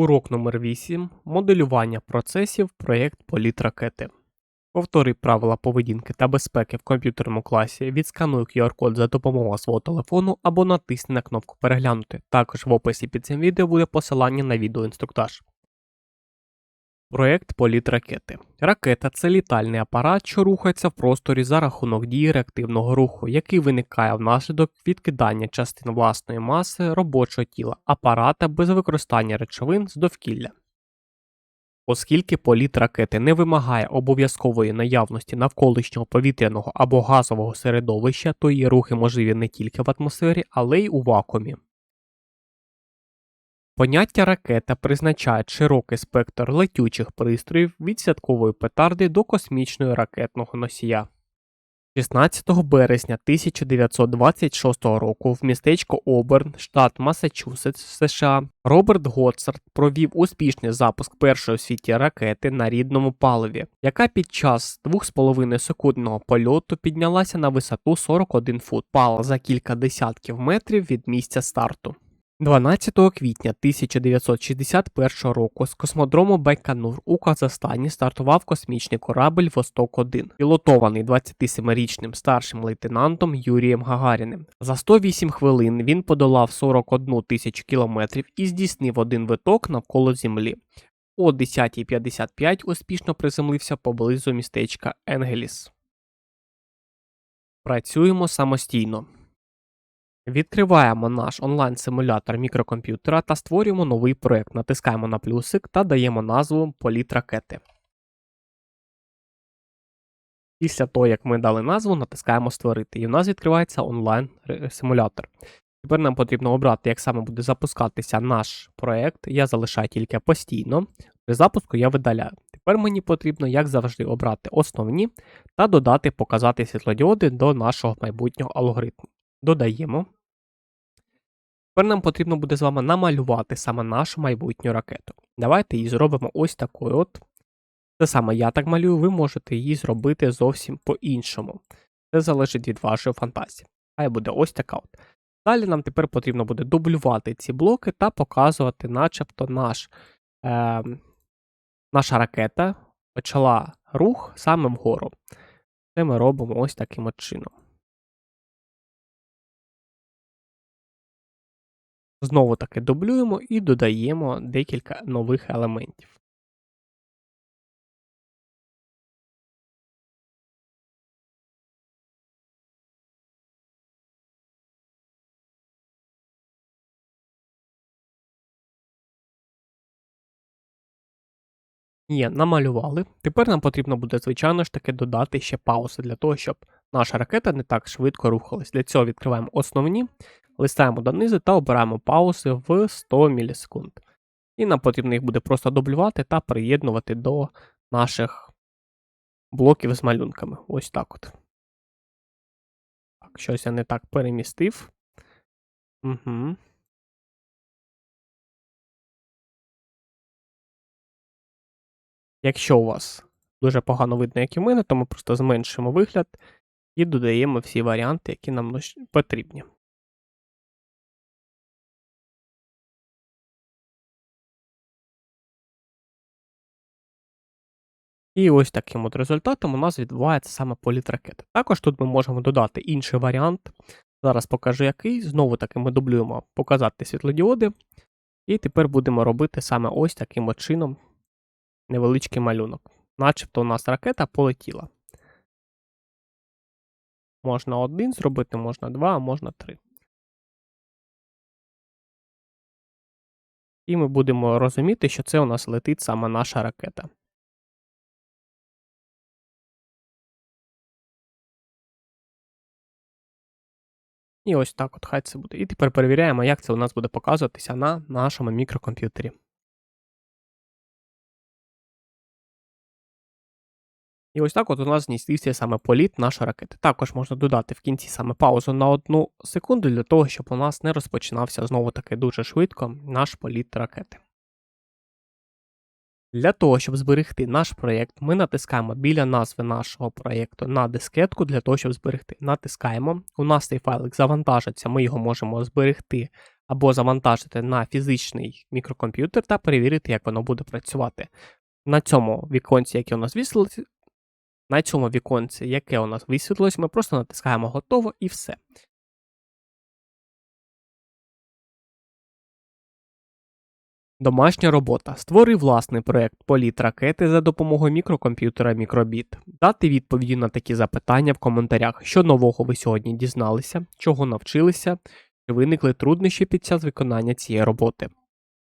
Урок номер 8 Моделювання процесів проєкт політ ракети. Повтори правила поведінки та безпеки в комп'ютерному класі, відскануй QR-код за допомогою свого телефону або натисни на кнопку Переглянути. Також в описі під цим відео буде посилання на відеоінструктаж. Проєкт політ ракети. Ракета це літальний апарат, що рухається в просторі за рахунок дії реактивного руху, який виникає внаслідок відкидання частин власної маси робочого тіла апарата без використання речовин з довкілля. Оскільки політ ракети не вимагає обов'язкової наявності навколишнього повітряного або газового середовища, то її рухи можливі не тільки в атмосфері, але й у вакуумі. Поняття ракета призначає широкий спектр летючих пристроїв від святкової петарди до космічного ракетного носія. 16 березня 1926 року в містечко Оберн, штат Масачусетс, США, Роберт Готсард провів успішний запуск першої в світі ракети на рідному паливі, яка під час 2,5 секундного польоту піднялася на висоту 41 фут, пала за кілька десятків метрів від місця старту. 12 квітня 1961 року з космодрому Байконур у Казахстані стартував космічний корабль Восток-1, пілотований 27-річним старшим лейтенантом Юрієм Гагаріним. За 108 хвилин він подолав 41 тисячу кілометрів і здійснив один виток навколо Землі. О 10.55 успішно приземлився поблизу містечка Енгеліс. Працюємо самостійно. Відкриваємо наш онлайн-симулятор мікрокомп'ютера та створюємо новий проект. Натискаємо на плюсик та даємо назву Політ ракети. Після того, як ми дали назву, натискаємо Створити. І в нас відкривається онлайн-симулятор. Тепер нам потрібно обрати, як саме буде запускатися наш проект. Я залишаю тільки постійно. При запуску я видаляю. Тепер мені потрібно, як завжди, обрати основні та додати показати світлодіоди до нашого майбутнього алгоритму. Додаємо. Тепер нам потрібно буде з вами намалювати саме нашу майбутню ракету. Давайте її зробимо ось такою от. Це саме я так малюю, ви можете її зробити зовсім по-іншому. Це залежить від вашої фантазії. Хай буде ось така от. Далі нам тепер потрібно буде дублювати ці блоки та показувати, начебто, наш, е, наша ракета почала рух саме вгору. Це ми робимо ось таким от чином. Знову таки дублюємо і додаємо декілька нових елементів. Є, намалювали. Тепер нам потрібно буде, звичайно ж таки, додати ще паузи для того, щоб наша ракета не так швидко рухалась. Для цього відкриваємо основні, листаємо донизу та обираємо паузи в 100 мілісекунд. І нам потрібно їх буде просто дублювати та приєднувати до наших блоків з малюнками. Ось так от. Так, щось я не так перемістив. Угу. Якщо у вас дуже погано видно, як і в мене, то ми просто зменшимо вигляд і додаємо всі варіанти, які нам потрібні. І ось таким от результатом у нас відбувається саме політ ракети. Також тут ми можемо додати інший варіант. Зараз покажу який. Знову таки ми дублюємо показати світлодіоди. І тепер будемо робити саме ось таким от чином невеличкий малюнок. Начебто у нас ракета полетіла. Можна один зробити, можна два, а можна три. І ми будемо розуміти, що це у нас летить саме наша ракета. І ось так от хай це буде. І тепер перевіряємо, як це у нас буде показуватися на нашому мікрокомп'ютері. І ось так от у нас зністився саме політ нашої ракети. Також можна додати в кінці саме паузу на одну секунду для того, щоб у нас не розпочинався знову таки дуже швидко наш політ ракети. Для того, щоб зберегти наш проєкт, ми натискаємо біля назви нашого проєкту на дискетку для того, щоб зберегти. Натискаємо. У нас цей файлик завантажиться, ми його можемо зберегти або завантажити на фізичний мікрокомп'ютер та перевірити, як воно буде працювати. На цьому віконці, яке у нас висвітлилось, на цьому віконці, яке у нас висвітлилось, ми просто натискаємо готово і все. Домашня робота. Створи власний проект політ ракети за допомогою мікрокомп'ютера Мікробіт. Дати відповіді на такі запитання в коментарях, що нового ви сьогодні дізналися, чого навчилися, чи виникли труднощі під час виконання цієї роботи.